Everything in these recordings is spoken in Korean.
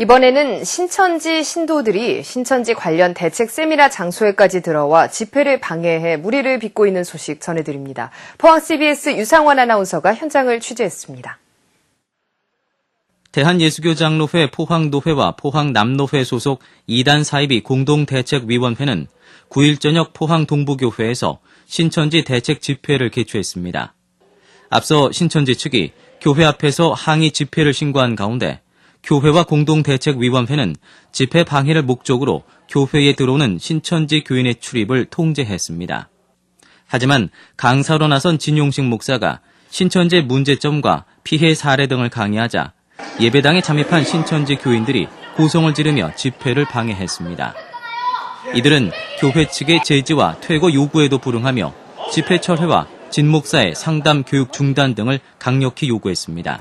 이번에는 신천지 신도들이 신천지 관련 대책 세미나 장소에까지 들어와 집회를 방해해 무리를 빚고 있는 소식 전해드립니다. 포항 CBS 유상원 아나운서가 현장을 취재했습니다. 대한예수교장로회 포항노회와 포항남노회 소속 2단 사이비 공동대책위원회는 9일 저녁 포항 동부교회에서 신천지 대책 집회를 개최했습니다. 앞서 신천지 측이 교회 앞에서 항의 집회를 신고한 가운데 교회와 공동대책위원회는 집회 방해를 목적으로 교회에 들어오는 신천지 교인의 출입을 통제했습니다. 하지만 강사로 나선 진용식 목사가 신천지의 문제점과 피해 사례 등을 강의하자 예배당에 잠입한 신천지 교인들이 고성을 지르며 집회를 방해했습니다. 이들은 교회 측의 제지와 퇴거 요구에도 불응하며 집회 철회와 진 목사의 상담 교육 중단 등을 강력히 요구했습니다.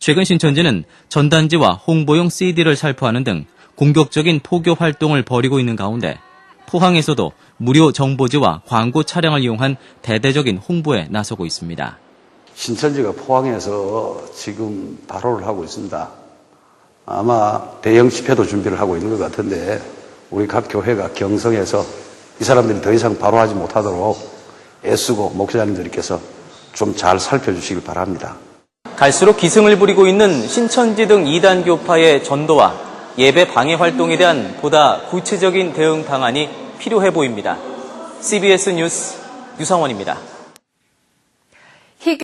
최근 신천지는 전단지와 홍보용 CD를 살포하는 등 공격적인 포교 활동을 벌이고 있는 가운데 포항에서도 무료 정보지와 광고 차량을 이용한 대대적인 홍보에 나서고 있습니다. 신천지가 포항에서 지금 발호를 하고 있습니다. 아마 대형 집회도 준비를 하고 있는 것 같은데 우리 각 교회가 경성해서 이 사람들이 더 이상 발호하지 못하도록 애쓰고 목사님들께서 좀 잘 살펴주시길 바랍니다. 갈수록 기승을 부리고 있는 신천지 등 이단 교파의 전도와 예배 방해 활동에 대한 보다 구체적인 대응 방안이 필요해 보입니다. CBS 뉴스 유상원입니다.